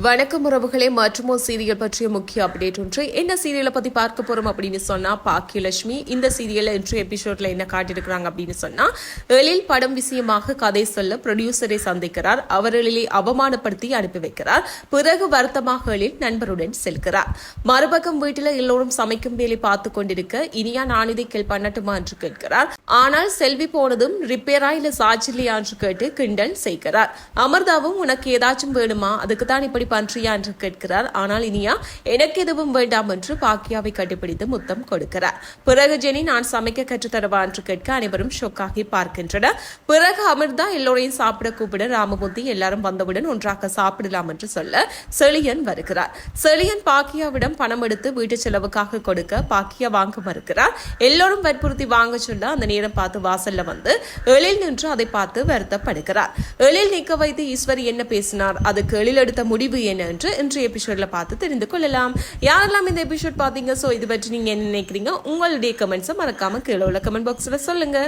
வணக்கம் உறவுகளே மற்றுமோ சீரியல் பற்றிய முக்கிய அப்டேட் ஒன்று. என்ன சீரியலை பத்தி பார்க்க போறோம் அப்படின்னு சொன்னா பாக்கியலட்சுமி. இந்த சீரியல்ல இன்று எபிசோட்ல என்ன காட்டியிருக்கிறாங்க அப்படின்னு சொன்னா எழில் படம் விஷயமாக கதை சொல்ல ப்ரொடியூசரை சந்திக்கிறார். அவர் எழிலை அவமானப்படுத்தி அனுப்பி வைக்கிறார். பிறகு வருத்தமாக எழில் நண்பருடன் செல்கிறார். மறுபக்கம் வீட்டில் எல்லோரும் சமைக்கும் வேலை பார்த்து கொண்டிருக்க இனியா நான் இதை கேள் பண்ணட்டுமா என்று கேட்கிறார். ஆனால் செல்வி போனதும் ரிப்பேரா இல்ல சாச்சில்லையா என்று கேட்டு கிண்டல் செய்கிறார். அமர்தாவும் உனக்கு ஏதாச்சும் வேணுமா? அதுக்கு தான் இப்படி பண்றியா? என்று கேட்கிறார். ஆனால் இனியா எனக்கு எதுவும் வேண்டாம் என்று பாக்கியாவை கட்டிப்பிடித்து முத்தம் கொடுக்கிறார். பிறகு ஜெனி நான் சமைக்க கற்றுத்தரவா? என்று கேட்க அனைவரும் ஷொக்காகி பார்க்கின்றனர். பிறகு அமிர்தா எல்லோரையும் சாப்பிட கூப்பிட ராமமூர்த்தி எல்லாரும் வந்தவுடன் ஒன்றாக சாப்பிடலாம் என்று சொல்ல செழியன் வருகிறார். செழியன் பாக்கியாவிடம் பணம் எடுத்து வீட்டு செலவுக்காக கொடுக்க பாக்கியா வாங்க மறுக்கிறார். எல்லோரும் வற்புறுத்தி வாங்க சொல்ல அந்த நேரம் பார்த்து வாசல்ல வந்து எழில் நின்று அதை பார்த்து வருத்தப்படுகிறார். எழில் நிற்க வைத்து ஈஸ்வரி என்ன பேசினார்? அதுக்கு எழில் எடுத்த முடிவு என்ன என்று இன்றைய எபிசோட்ல பார்த்து தெரிந்து கொள்ளலாம். யாரெல்லாம் இந்த எபிசோட் பார்த்தீங்க? சோ இது பற்றி நீங்க என்ன நினைக்கிறீங்க? உங்களுடைய கமெண்ட்ஸை மறக்காம கீழே உள்ள கமெண்ட் பாக்ஸ்ல சொல்லுங்க.